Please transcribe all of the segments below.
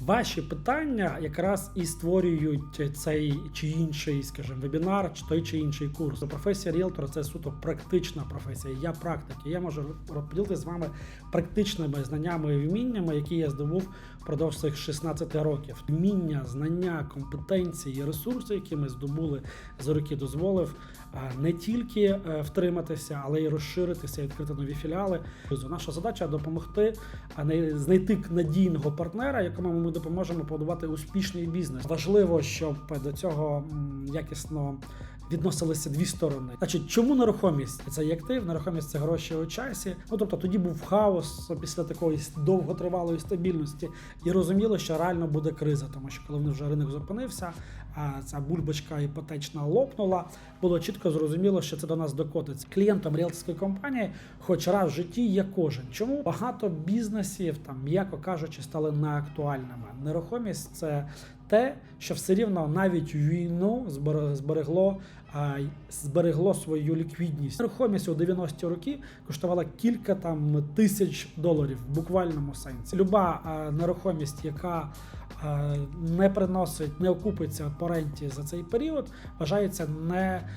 Ваші питання якраз і створюють цей чи інший, скажімо, вебінар, чи той чи інший курс. Професія ріелтора це суто практична професія. Я практик. і Я можу поділитися з вами практичними знаннями і вміннями, які я здобув впродовж цих 16 років. Вміння, знання, компетенції, ресурси, які ми здобули за роки, дозволив не тільки е, втриматися, але й розширитися і відкрити нові філіали. Наша задача допомогти а не знайти надійного партнера, якому ми допоможемо побудувати успішний бізнес. Важливо, щоб до цього якісно. Відносилися дві сторони. Значить, чому нерухомість? Це є актив, нерухомість це гроші у часі. Ну тобто тоді був хаос після такої довготривалої стабільності, і розуміло, що реально буде криза, тому що коли вони вже ринок зупинився, ця бульбочка іпотечна лопнула, було чітко зрозуміло, що це до нас докотиться. Клієнтом ріелторської компанії, хоч раз в житті є кожен. Чому багато бізнесів там, м'яко кажучи, стали неактуальними? Нерухомість це те, що все рівно навіть війну збере- зберегло. Зберегло свою ліквідність. Нерухомість у 90-ті роки коштувала кілька там тисяч доларів в буквальному сенсі. Люба нерухомість, яка не приносить, не окупиться по ренті за цей період, вважається не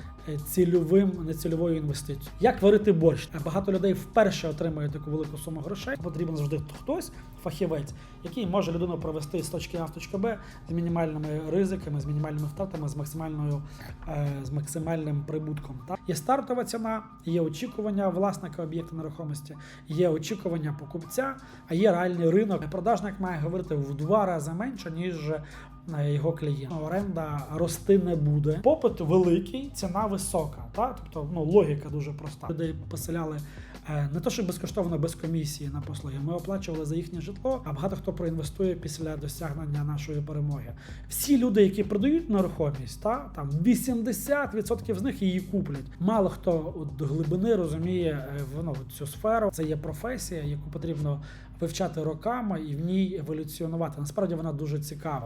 цільовим, не цільовою інвестицією. Як варити борщ? Е, Багато людей вперше отримують таку велику суму грошей. Потрібен завжди хтось, фахівець, який може людину провести з точки А в точку Б з мінімальними ризиками, з мінімальними втратами, з максимальною е, з максимальним прибутком. Так? Є стартова ціна, є очікування власника об'єкту нерухомості, є очікування покупця, а є реальний ринок. Продажник має говорити в два рази менше, ніж е, його клієнт. Оренда рости не буде. Попит великий, ціна висока. Та? Тобто ну, логіка дуже проста. Людей поселяли е, не то, що безкоштовно без комісії на послуги. Ми оплачували за їхнє житло, а багато хто проінвестує після досягнення нашої перемоги. Всі люди, які продають нерухомість, та там 80% з них її куплять. Мало хто до глибини розуміє е, воно цю сферу. Це є професія, яку потрібно вивчати роками і в ній еволюціонувати. Насправді вона дуже цікава.